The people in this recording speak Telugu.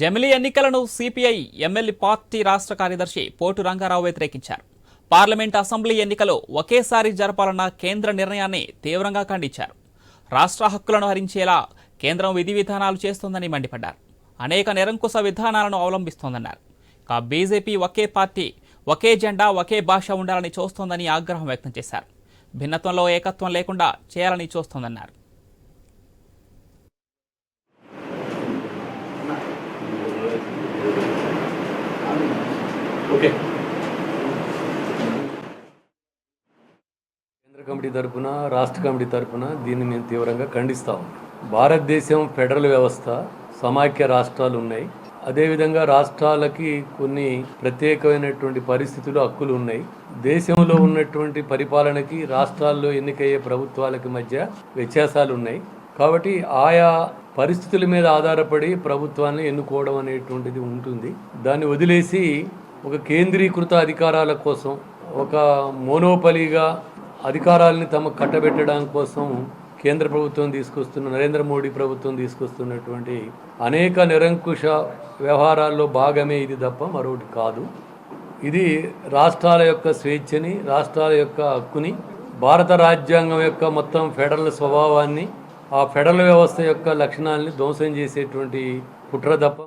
జమిలీ ఎన్నికలను సిపిఐ ఎమ్మెల్యే పార్టీ రాష్ట్ర కార్యదర్శి పోటు రంగారావు వ్యతిరేకించారు. పార్లమెంట్ అసెంబ్లీ ఎన్నికలు ఒకేసారి జరపాలన్న కేంద్ర నిర్ణయాన్ని తీవ్రంగా ఖండించారు. రాష్ట్ర హక్కులను హరించేలా కేంద్రం విధి విధానాలు చేస్తోందని మండిపడ్డారు. అనేక నిరంకుశ విధానాలను అవలంబిస్తోందన్నారు. ఇక బీజేపీ ఒకే పార్టీ ఒకే జెండా ఒకే భాష ఉండాలని చూస్తోందని ఆగ్రహం వ్యక్తం చేశారు. భిన్నత్వంలో ఏకత్వం లేకుండా చేయాలని చూస్తోందన్నారు. ఓకే. కేంద్ర కమిటీ తరపున రాష్ట్ర కమిటీ తరపున దీన్ని మేము తీవ్రంగా ఖండిస్తాం భారతదేశం ఫెడరల్ వ్యవస్థ సమాఖ్య రాష్ట్రాలు ఉన్నాయి. అదేవిధంగా రాష్ట్రాలకి కొన్ని ప్రత్యేకమైనటువంటి పరిస్థితులు హక్కులు ఉన్నాయి. దేశంలో ఉన్నటువంటి పరిపాలనకి రాష్ట్రాల్లో ఎన్నికయ్యే ప్రభుత్వాలకి మధ్య వ్యత్యాసాలు ఉన్నాయి. కాబట్టి ఆయా పరిస్థితుల మీద ఆధారపడి ప్రభుత్వాన్ని ఎన్నుకోవడం అనేటువంటిది ఉంటుంది. దాన్ని వదిలేసి ఒక కేంద్రీకృత అధికారాల కోసం ఒక మోనోపలిగా అధికారాలని తమ కట్టబెట్టడం కోసం కేంద్ర ప్రభుత్వం తీసుకొస్తున్న నరేంద్ర మోడీ ప్రభుత్వం తీసుకొస్తున్నటువంటి అనేక నిరంకుశ వ్యవహారాల్లో భాగమే ఇది తప్ప మరొకటి కాదు. ఇది రాష్ట్రాల యొక్క స్వేచ్ఛని రాష్ట్రాల యొక్క హక్కుని భారత రాజ్యాంగం యొక్క మొత్తం ఫెడరల్ స్వభావాన్ని ఆ ఫెడరల్ వ్యవస్థ యొక్క లక్షణాలని ధ్వంసం చేసేటువంటి కుట్ర తప్ప